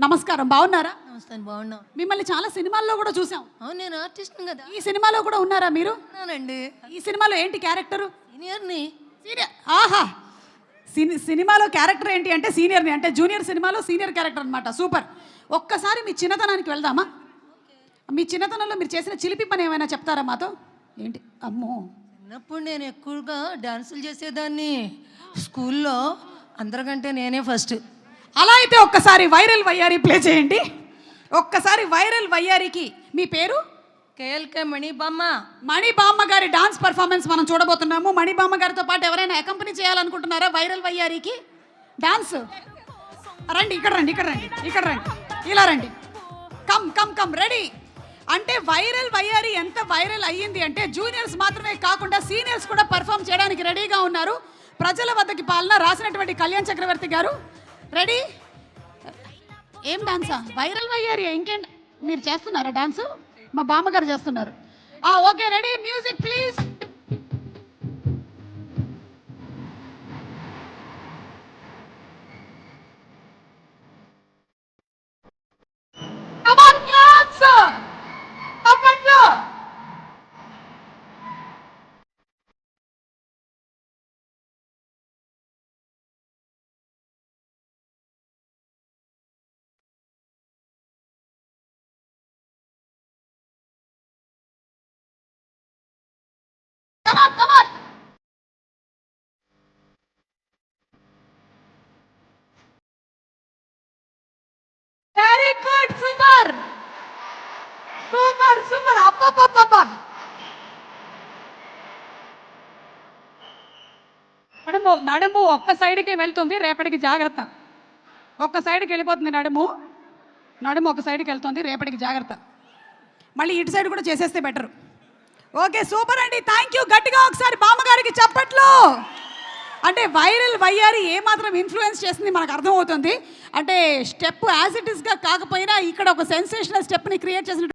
నమస్కారం బాగున్నారా? నమస్తే బాగున్నాం. మిమ్మల్ని చాలా సినిమాల్లో కూడా చూసాం. అవును నేను ఆర్టిస్ట్ని కదా. ఈ సినిమాలో కూడా ఉన్నారా మీరు? ఉన్నానండి. ఈ సినిమాలో ఏంటి క్యారెక్టరు? సీనియర్ని సీనియర్ ఆహా! సిని సినిమాలో క్యారెక్టర్ ఏంటి అంటే సీనియర్ని అంటే జూనియర్ సినిమాలో సీనియర్ క్యారెక్టర్ అనమాట సూపర్. ఒక్కసారి మీ చిన్నతనానికి వెళ్దామా? మీ చిన్నతనంలో మీరు చేసిన చిలిపి పని ఏమైనా చెప్తారా మాతో? ఏంటి? అమ్మో! చిన్నప్పుడు నేను ఎక్కువగా డాన్సులు చేసేదాన్ని. స్కూల్లో అందరికంటే నేనే ఫస్ట్. అలా అయితే ఒక్కసారి వైరల్ వయ్యారి ప్లే చేయండి. ఒక్కసారి వైరల్ వయ్యారికి మీ పేరు? కేఎల్కే మణిబామ్మ. మణిబామ్మ గారి డాన్స్ పర్ఫార్మెన్స్ మనం చూడబోతున్నాము. మణిబామ్మ గారితో పాటు ఎవరైనా అకంపెనీ చేయాలనుకుంటున్నారా? వైరల్ వయ్యారికి? డాన్స్? రండి ఇక్కడ రండి ఇక్కడ రండి ఇక్కడ రండి. ఇలా రండి. Come come come ready. అంటే వైరల్ వయ్యారి ఎంత వైరల్ అయ్యింది అంటే జూనియర్స్ మాత్రమే కాకుండా సీనియర్స్ కూడా పర్ఫామ్ చేయడానికి రెడీగా ఉన్నారు. ప్రజల వద్దకి పాలన రాసినటువంటి కళ్యాణ్ చక్రవర్తి గారు రెడీ? ఏం డాన్సా? వైరల్ అయ్యారు ఇంకేం? మీరు చేస్తున్నారా డాన్స్? మా బామ్మగారు చేస్తున్నారు. Okay ready? Music please. Come on, come on! Very good, super! Super super అప్పప్పప్ప నడుము నడుము ఒక్క సైడ్కి వెళ్తుంది రేపటికి జాగ్రత్త ఒక్క సైడ్కి వెళ్ళిపోతుంది నడుము నడుము ఒక సైడ్కి వెళ్తుంది రేపటికి జాగ్రత్త మళ్ళీ ఇటు సైడ్ కూడా చేసేస్తే బెటర్ ఓకే సూపర్ అండి. థ్యాంక్ యూ గట్టిగా ఒకసారి బామ్మగారికి చెప్పట్లు. అంటే వైరల్ వయ్యారి ఏమాత్రం ఇన్ఫ్లుయెన్స్ చేసింది మనకు అర్థమవుతుంది. అంటే స్టెప్ యాజ్ ఇట్ ఇస్గా కాకపోయినా ఇక్కడ ఒక సెన్సేషనల్ స్టెప్ని క్రియేట్ చేసిన